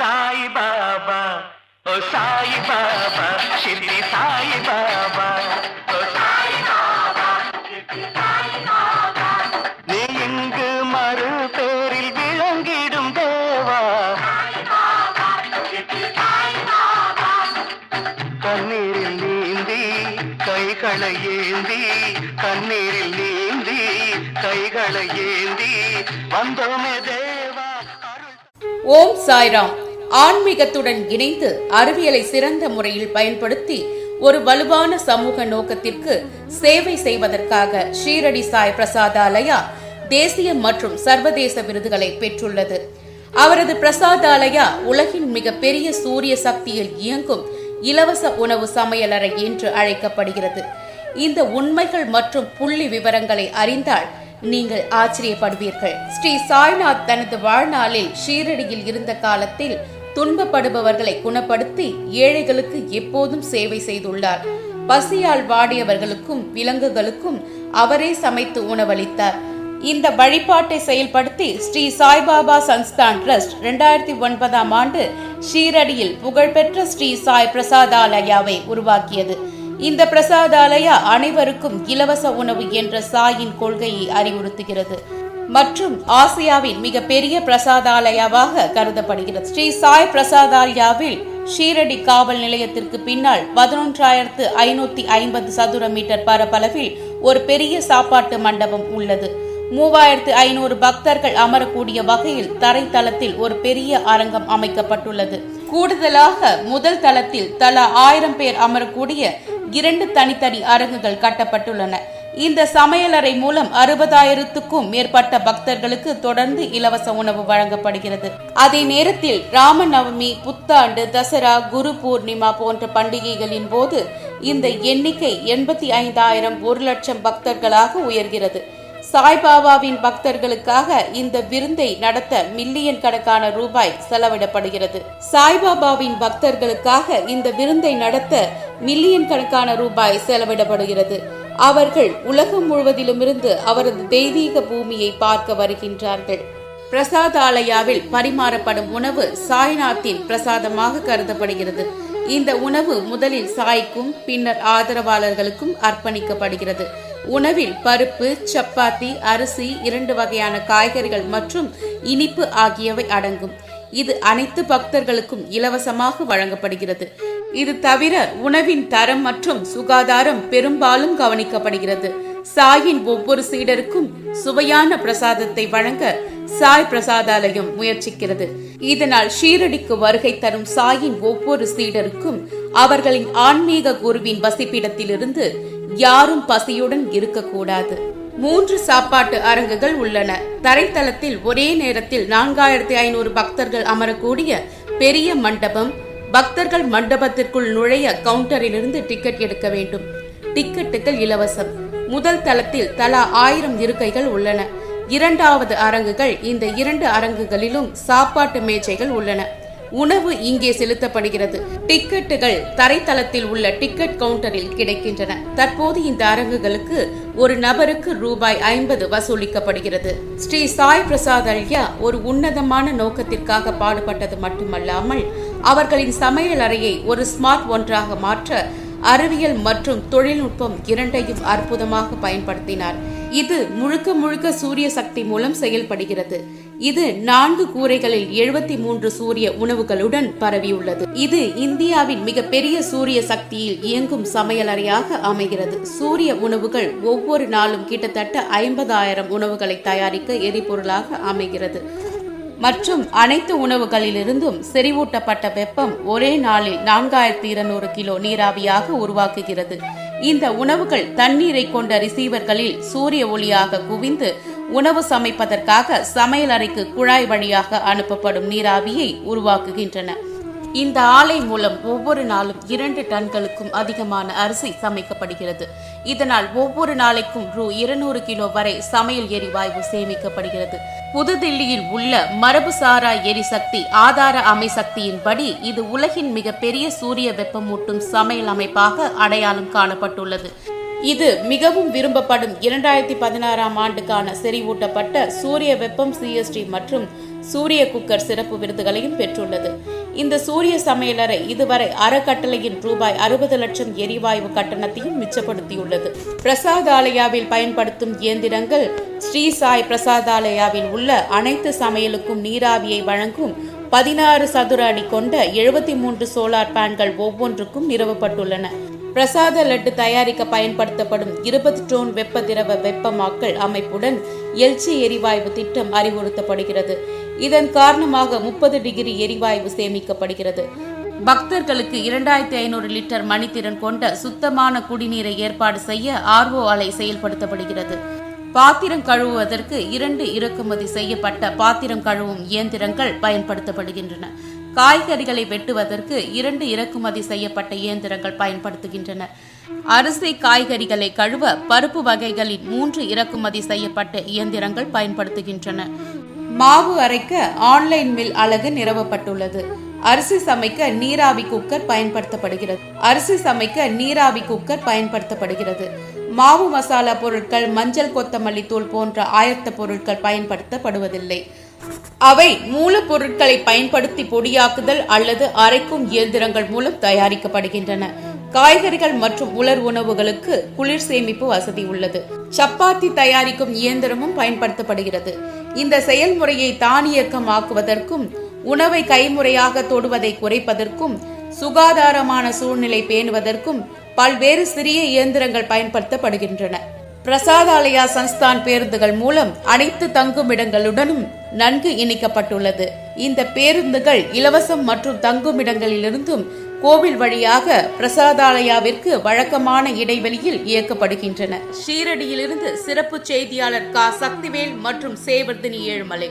சாய் பாபா ஓ சாய் பாபா சித்தி சாய் பாபா நீ இங்கு மறு பேரில் விளங்கிடும் தேவா. கண்ணீரில் நீந்தி கைகளை ஏந்தி கண்ணீரில் நீந்தி கைகளை ஏந்தி வந்தோமே தேவா ஓம் சாய்ராம். ஆன்மீகத்துடன் இணைந்து அறிவியலை சிறந்த முறையில் பயன்படுத்தி ஒரு வலுவான சமூக நோக்கத்திற்கு சேவை செய்வதற்காக ஷீரடி சாய் பிரசாதாலயா தேசிய மற்றும் சர்வதேச விருதுகளை பெற்றுள்ளது. அவரது பிரசாதாலயா உலகின் மிகப்பெரிய சூரிய சக்தியில் இயங்கும் இலவச உணவு சமையலறை என்று அழைக்கப்படுகிறது. இந்த உண்மைகள் மற்றும் புள்ளி விவரங்களை அறிந்தால் நீங்கள் ஆச்சரியப்படுவீர்கள். ஸ்ரீ சாய்நாத் தனது வாழ்நாளில் ஷீரடியில் இருந்த காலத்தில் துன்பப்படுபவர்களை குணப்படுத்தி ஏழைகளுக்கு எப்போதும் சேவை செய்துள்ளார். பசியால் வாடியவர்களுக்கும் விலங்குகளுக்கும் அவரே சமைத்து உணவளித்தார் இந்த வழிபாட்டை செயல்படுத்தி ஸ்ரீ சாய்பாபா சன்ஸ்தான் ட்ரஸ்ட் இரண்டாயிரத்தி ஒன்பதாம் ஆண்டு ஷீரடியில் புகழ்பெற்ற ஸ்ரீ சாய் பிரசாதாலயாவை உருவாக்கியது. இந்த பிரசாதாலயா அனைவருக்கும் இலவச உணவு என்ற சாயின் கொள்கையை அறிவுறுத்துகிறது. மற்றும் ஆசியாவின் மிகப்பெரிய பிரசாதாலயாவாக கருதப்படுகிறது. ஸ்ரீ சாய் பிரசாதாலயாவில் ஷீரடி காவல் நிலையத்திற்கு பின்னால் பதினொன்றாயிரத்து ஐநூத்தி ஐம்பது சதுர மீட்டர் பரப்பளவில் ஒரு பெரிய சாப்பாட்டு மண்டபம் உள்ளது. மூவாயிரத்து ஐநூறு பக்தர்கள் அமரக்கூடிய வகையில் தரைத்தளத்தில் ஒரு பெரிய அரங்கம் அமைக்கப்பட்டுள்ளது. கூடுதலாக முதல் தளத்தில் தலா ஆயிரம் பேர் அமரக்கூடிய இரண்டு தனித்தனி அரங்குகள் கட்டப்பட்டுள்ளன. இந்த சமையலறை மூலம் அறுபதாயிரத்துக்கும் மேற்பட்ட பக்தர்களுக்கு தொடர்ந்து இலவச உணவு வழங்கப்படுகிறது. அதே நேரத்தில் ராமநவமி புத்தாண்டு தசரா குரு பூர்ணிமா போன்ற பண்டிகைகளின் போது இந்த எண்ணிக்கை எண்பத்தி ஐந்தாயிரம் ஒரு லட்சம் பக்தர்களாக உயர்கிறது. சாய்பாபாவின் பக்தர்களுக்காக இந்த விருந்தை நடத்த மில்லியன் கணக்கான ரூபாய் செலவிடப்படுகிறது. சாய்பாபாவின் பக்தர்களுக்காக இந்த விருந்தை நடத்த மில்லியன் கணக்கான ரூபாய் செலவிடப்படுகிறது. அவர்கள் உலகம் முழுவதிலுமிருந்து அவரது தெய்வீக பூமியை பார்க்க வருகின்றார்கள். பிரசாதாலயாவில் பரிமாறப்படும் உணவு சாய்நாத்தின் பிரசாதமாக கருதப்படுகிறது. இந்த உணவு முதலில் சாய்க்கும் பின்னர் ஆதரவாளர்களுக்கும் அர்ப்பணிக்கப்படுகிறது. உணவில் பருப்பு சப்பாத்தி அரிசி இரண்டு வகையான காய்கறிகள் மற்றும் இனிப்பு ஆகியவை அடங்கும். இது அனைத்து பக்தர்களுக்கும் இலவசமாக வழங்கப்படுகிறது. இது தவிர உணவின் தரம் மற்றும் சுகாதாரம் பெரும்பாலும் கவனிக்கப்படுகிறது. சாயின் ஒவ்வொரு சீடருக்கும் சுவையான பிரசாதத்தை வழங்க சாய் பிரசாதாலயம் முயற்சிக்கிறது. இதனால் ஷீரடிக்கு வருகை தரும் சாயின் ஒவ்வொரு சீடருக்கும் அவர்களின் ஆன்மீக குருவின் வசிப்பிடத்திலிருந்து யாரும் பசியுடன் இருக்கக்கூடாது. மூன்று சாப்பாட்டு அரங்குகள் உள்ளன. தரைத்தளத்தில் ஒரே நேரத்தில் நான்காயிரத்தி ஐநூறு பக்தர்கள் அமரக்கூடிய பெரிய மண்டபம் பக்தர்கள் மண்டபத்திற்குள் நுழைய கவுண்டரிலிருந்து டிக்கெட் எடுக்க வேண்டும். டிக்கெட்டுகள் இலவசம். முதல் தளத்தில் தலா ஆயிரம் இருக்கைகள் உள்ளன. இரண்டாவது அரங்குகள் இந்த இரண்டு அரங்குகளிலும் சாப்பாட்டு மேஜைகள் உள்ளன. உணவு இங்கே செலுத்தப்படுகிறது. டிக்கெட்டுகள் தரைத்தளத்தில் உள்ள டிக்கெட் கவுண்டரில் கிடைக்கின்றன. தற்போது இந்த அரங்குகளுக்கு ஒரு நபருக்கு ரூபாய் ஐம்பது வசூலிக்கப்படுகிறது. ஸ்ரீ சாய் பிரசாத் அல்யா ஒரு உன்னதமான நோக்கத்திற்காக பாடுபட்டது மட்டுமல்லாமல் அவர்களின் சமையல் அறையை ஒரு ஸ்மார்ட் ஒன்றாக மாற்ற அறிவியல் மற்றும் தொழில்நுட்பம் இரண்டையும் அற்புதமாக பயன்படுத்தினார். இது முழுக்க முழுக்க சூரிய சக்தி மூலம் செயல்படுகிறது. இது நான்கு கூரைகளில் எழுபத்தி மூன்று சூரிய உணவுகளுடன் பரவியுள்ளது. இது இந்தியாவின் மிகப்பெரிய சூரிய சக்தியில் இயங்கும் சமையலறையாக அமைகிறது. சூரிய உணவுகள் ஒவ்வொரு நாளும் கிட்டத்தட்ட ஐம்பதாயிரம் உணவுகளை தயாரிக்க எரிபொருளாக அமைகிறது. மற்றும் அனைத்து உணவுகளிலிருந்தும் செறிவூட்டப்பட்ட வெப்பம் ஒரே நாளில் நான்காயிரத்தி இருநூறு கிலோ நீராவியாக உருவாக்குகிறது. இந்த உணவுகள் தண்ணீரை கொண்ட ரிசீவர்களில் சூரிய ஒளியாக குவிந்து உணவு சமைப்பதற்காக சமையலறைக்கு குழாய் வழியாக அனுப்பப்படும் நீராவியை உருவாக்குகின்றன. இந்த ஆலை மூலம் ஒவ்வொரு நாளும் இரண்டு டன்களுக்கும் அதிகமான அரிசி சமைக்கப்படுகிறது. இதனால் ஒவ்வொரு நாளைக்கும் ரூ இருநூறு கிலோ வரை சமையல் எரிவாயு சேமிக்கப்படுகிறது. புதுதில்லியில் உள்ள மரபுசாரா எரிசக்தி ஆதார அமைசக்தியின்படி இது உலகின் மிகப்பெரிய சூரிய வெப்பமூட்டும் சமையல் அமைப்பாக அடையாளம் காணப்பட்டுள்ளது. இது மிகவும் விரும்பப்படும் இரண்டாயிரத்தி பதினாறாம் ஆண்டுக்கான செறிவூட்டப்பட்ட சூரிய வெப்பம் சிஎஸ்டி மற்றும் சூரிய குக்கர் சிறப்பு விருதுகளையும் பெற்றுள்ளது. இந்த சூரிய சமையலறை இதுவரை அறக்கட்டளையின் ரூபாய் அறுபது லட்சம் எரிவாயு கட்டணத்தையும் மிச்சப்படுத்தியுள்ளது. பிரசாதாலயாவில் பயன்படுத்தும் இயந்திரங்கள் ஸ்ரீ சாய் பிரசாதாலயாவில் உள்ள அனைத்து சமையலுக்கும் நீராவியை வழங்கும் பதினாறு சதுர அடி கொண்ட எழுபத்தி மூன்று சோலார் பேன்கள் ஒவ்வொன்றுக்கும் நிறுவப்பட்டுள்ளன. பிரசாத லட்டு தயாரிக்க பயன்படுத்தப்படும் இருபது டோன் வெப்ப திரவ வெப்பமாக்கல் அமைப்புடன் எல்ஜி எரிவாயு திட்டம் அறிவுறுத்தப்படுகிறது. இதன் காரணமாக முப்பது டிகிரி எரிவாயு சேமிக்கப்படுகிறது. பக்தர்களுக்கு இரண்டாயிரத்தி ஐநூறு லிட்டர் மணித்திறன் கொண்ட சுத்தமான குடிநீரை ஏற்பாடு செய்ய ஆர்ஓ அலை செயல்படுத்தப்படுகிறது. பாத்திரம் கழுவுவதற்கு இரண்டு இறக்குமதி செய்யப்பட்ட பாத்திரம் கழுவும் இயந்திரங்கள் பயன்படுத்தப்படுகின்றன. காய்கறிகளை வெட்டுவதற்கு இரண்டு இறக்குமதி செய்யப்பட்ட இயந்திரங்கள் பயன்படுத்துகின்றன. அரிசி காய்கறிகளை கழுவ பருப்பு வகைகளின் மூன்று இறக்குமதி செய்யப்பட்ட இயந்திரங்கள் பயன்படுத்துகின்றன. மாவு அரைக்க ஆன்லைன் மில் அலகு நிறுவப்பட்டுள்ளது. அரிசி சமைக்க நீராவி குக்கர் பயன்படுத்தப்படுகிறது. அரிசி சமைக்க நீராவி குக்கர் பயன்படுத்தப்படுகிறது. மாவு மசாலா பொருட்கள் மஞ்சள் கொத்தமல்லி தூள் போன்ற ஆயத்த பொருட்கள் பயன்படுத்தப்படுவதில்லை. அவை மூலப்பொருட்களை பயன்படுத்தி பொடியாக்குதல் அல்லது அரைக்கும் இயந்திரங்கள் மூலம் தயாரிக்கப்படுகின்றன. காய்கறிகள் மற்றும் உலர் உணவுகளுக்கு குளிர் சேமிப்பு வசதி உள்ளது. சப்பாத்தி தயாரிக்கும் இயந்திரமும் பயன்படுத்தப்படுகிறது. இந்த செயல்முறையை தானியக்கமாக்குவதற்கும் உணவை கைமுறையாக தொடுவதை குறைப்பதற்கும் சுகாதாரமான சூழ்நிலை பேணுவதற்கும் பல்வேறு சிறிய இயந்திரங்கள் பயன்படுத்தப்படுகின்றன. பிரசாதாலயா சன்ஸ்தான் பேருந்துகள் மூலம் அனைத்து தங்குமிடங்களுடனும் நன்கு இணைக்கப்பட்டுள்ளது. இந்த பேருந்துகள் இலவசம் மற்றும் தங்குமிடங்களிலிருந்தும் கோவில் வழியாக பிரசாதாலயாவிற்கு வழக்கமான இடைவெளியில் இயக்கப்படுகின்றன. ஷீரடியிலிருந்து சிறப்பு செய்தியாளர் கா. சக்திவேல் மற்றும் சேவர்தினி ஏழுமலை.